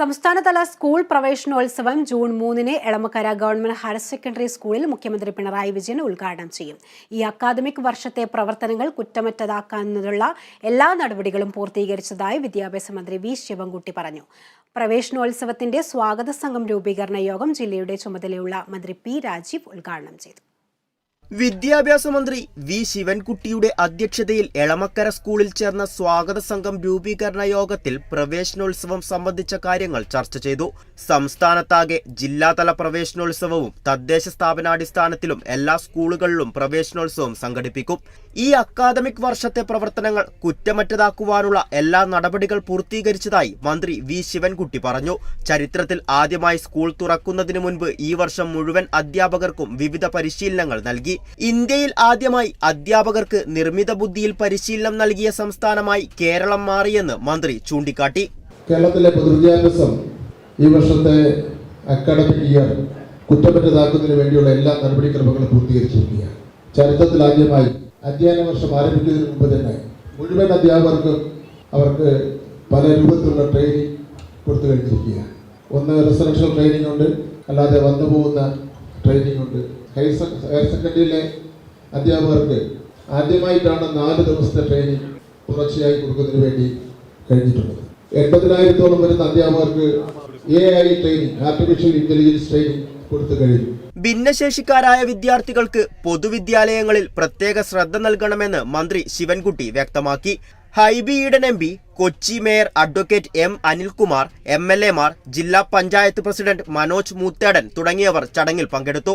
സംസ്ഥാനതല സ്കൂൾ പ്രവേശനോത്സവം ജൂൺ മൂന്നിന് എളമക്കര ഗവൺമെന്റ് ഹയർ സെക്കൻഡറി സ്കൂളിൽ മുഖ്യമന്ത്രി പിണറായി വിജയൻ ഉദ്ഘാടനം ചെയ്യും. ഈ അക്കാദമിക് വർഷത്തെ പ്രവർത്തനങ്ങൾ കുറ്റമറ്റതാക്കുന്നതിനുള്ള എല്ലാ നടപടികളും പൂർത്തീകരിച്ചതായി വിദ്യാഭ്യാസ മന്ത്രി വി ശിവൻകുട്ടി പറഞ്ഞു. പ്രവേശനോത്സവത്തിന്റെ സ്വാഗത സംഘം രൂപീകരണ യോഗം ജില്ലയുടെ ചുമതലയുള്ള മന്ത്രി പി രാജീവ് ഉദ്ഘാടനം ചെയ്തു. വിദ്യാഭ്യാസ മന്ത്രി വി ശിവൻകുട്ടിയുടെ അധ്യക്ഷതയിൽ എളമക്കര സ്കൂളിൽ ചേർന്ന സ്വാഗത സംഘം രൂപീകരണ യോഗത്തിൽ പ്രവേശനോത്സവം സംബന്ധിച്ച കാര്യങ്ങൾ ചർച്ച ചെയ്തു. സംസ്ഥാനത്താകെ ജില്ലാതല പ്രവേശനോത്സവവും തദ്ദേശ സ്ഥാപനാടിസ്ഥാനത്തിലും എല്ലാ സ്കൂളുകളിലും പ്രവേശനോത്സവം സംഘടിപ്പിക്കും. ഈ അക്കാദമിക് വർഷത്തെ പ്രവർത്തനങ്ങൾ കുറ്റമറ്റതാക്കുവാനുള്ള എല്ലാ നടപടികൾ പൂർത്തീകരിച്ചതായി മന്ത്രി വി ശിവൻകുട്ടി പറഞ്ഞു. ചരിത്രത്തിൽ ആദ്യമായി സ്കൂൾ തുറക്കുന്നതിന് മുൻപ് ഈ വർഷം മുഴുവൻ അധ്യാപകർക്കും വിവിധ പരിശീലനങ്ങൾ നൽകി. ഇന്ത്യയിൽ ആദ്യമായി അധ്യാപകർക്ക് നിർമ്മിത ബുദ്ധിയിൽ പരിശീലനം നൽകിയ സംസ്ഥാനമായി കേരളം മാറിയെന്ന് മന്ത്രി ചൂണ്ടിക്കാട്ടി. കേരളത്തിലെ പൊതുവിദ്യാഭ്യാസം ഈ വർഷത്തെ അക്കാഡമിക് ഇയർ കുറ്റമറ്റതാക്കുന്നതിന് വേണ്ടിയുള്ള എല്ലാ നടപടിക്രമങ്ങളും പൂർത്തീകരിച്ചിരിക്കുകയാണ്. ചരിത്രത്തിൽ ആദ്യമായി അധ്യയന വർഷം ആരംഭിക്കുന്നതിന് മുമ്പ് തന്നെ മുഴുവൻ അധ്യാപകർക്കും അവർക്ക് പല രൂപത്തിലുള്ള ട്രെയിനിങ് കൊടുത്തു കഴിഞ്ഞിരിക്കുകയാണ്. ഒന്ന് റിസർവേഷൻ ട്രെയിനിങ് ഉണ്ട് അല്ലാതെ വന്നു പോകുന്ന ട്രെയിനിങ് ഉണ്ട്. ഹയർ ഹയർ സെക്കൻഡറിയിലെ അധ്യാപകർക്ക് ആദ്യമായിട്ടാണ് നാല് ദിവസത്തെ ട്രെയിനിങ് തുടർച്ചയായി കൊടുക്കുന്നതിന് വേണ്ടി കഴിഞ്ഞിട്ടുള്ളത്. എൺപതിനായിരത്തോളം വരുന്ന അധ്യാപകർക്ക് A I training artificial intelligence training കൊടുത്തു കഴിഞ്ഞു. ഭിന്നശേഷിക്കാരായ വിദ്യാർത്ഥികൾക്ക് പൊതുവിദ്യാലയങ്ങളിൽ പ്രത്യേക ശ്രദ്ധ നൽകണമെന്ന് മന്ത്രി ശിവൻകുട്ടി വ്യക്തമാക്കി. Hibi Eden M P Kochi mayor advocate M Anilkumar M L എമാർ ജില്ലാ പഞ്ചായത്ത് പ്രസിഡന്റ് മനോജ് മൂത്തേടൻ തുടങ്ങിയവർ ചടങ്ങിൽ പങ്കെടുത്തു.